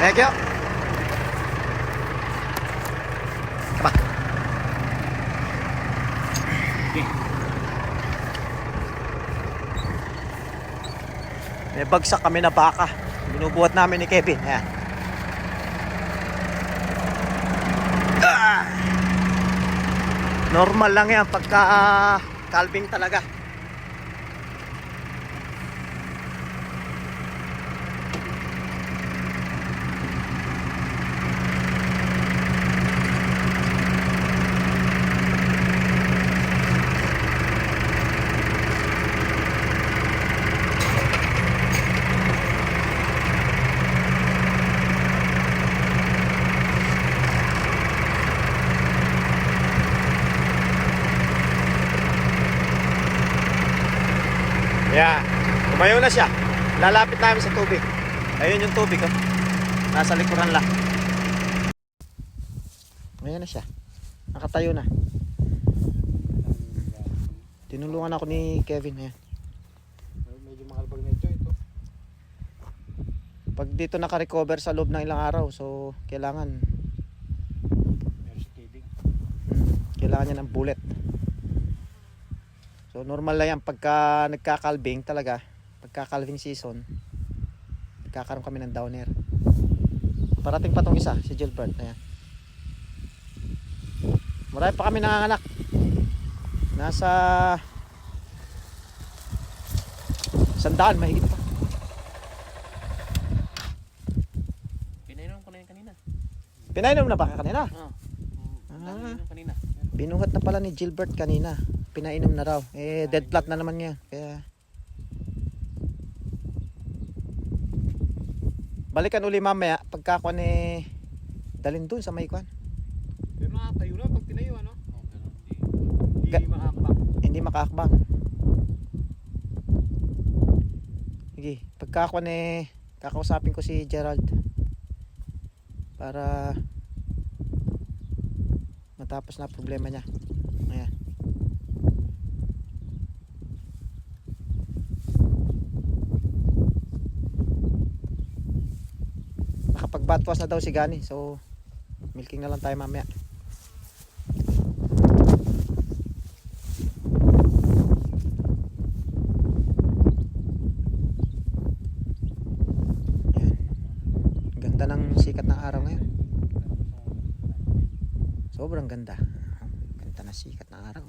Thank you. Taba. May bagsak kami na baka. Binubuhat namin ni Kevin. Ayan. Ah! Normal lang yan pagka ah, calving talaga. Yeah. Tumayo na siya. Lalapit namin sa tubig. Ayun yung tubig oh. Nasa likuran lang. Ayan na siya. Nakatayo na. Tinulungan ako ni Kevin. Ayan. Medyo makalbag na ito. ito. Pag dito naka-recover sa loob ng ilang araw, so kailangan Meron si Kevin. mm, kailangan niya ng bullet. So normal lang yan pagka nagka-calving talaga, pagka-calving season, nagkakaroon kami ng downer. Parating pa tong isa, si Gilbert. Ayan. Marami pa kami nanganganak. Nasa sandaan, mahigit pa. Pinainom ko na yun kanina. Pinainom na ba ka kanina? Oo. Ah. Pinainom kanina. Binuhat na pala ni Gilbert kanina. Pinainom na raw. Eh, dead flat na naman ngayon. Kaya... Balikan uli mamaya pagka ko ni dalhin dun sa may kwan. Pero nakatayo na pag tinayo ano. Oo, pero hindi. Hindi makakbang. Hindi makaakbang. Sige, pagka ko ni kakausapin ko si Gerald para matapos na problema niya. Ayan. Nakapag-batwas na daw si Gani. So, milking na lang tayo mamaya. Ganda ng sikat ng araw ngayon. Sobrang ganda. Ganda na sikat ng araw.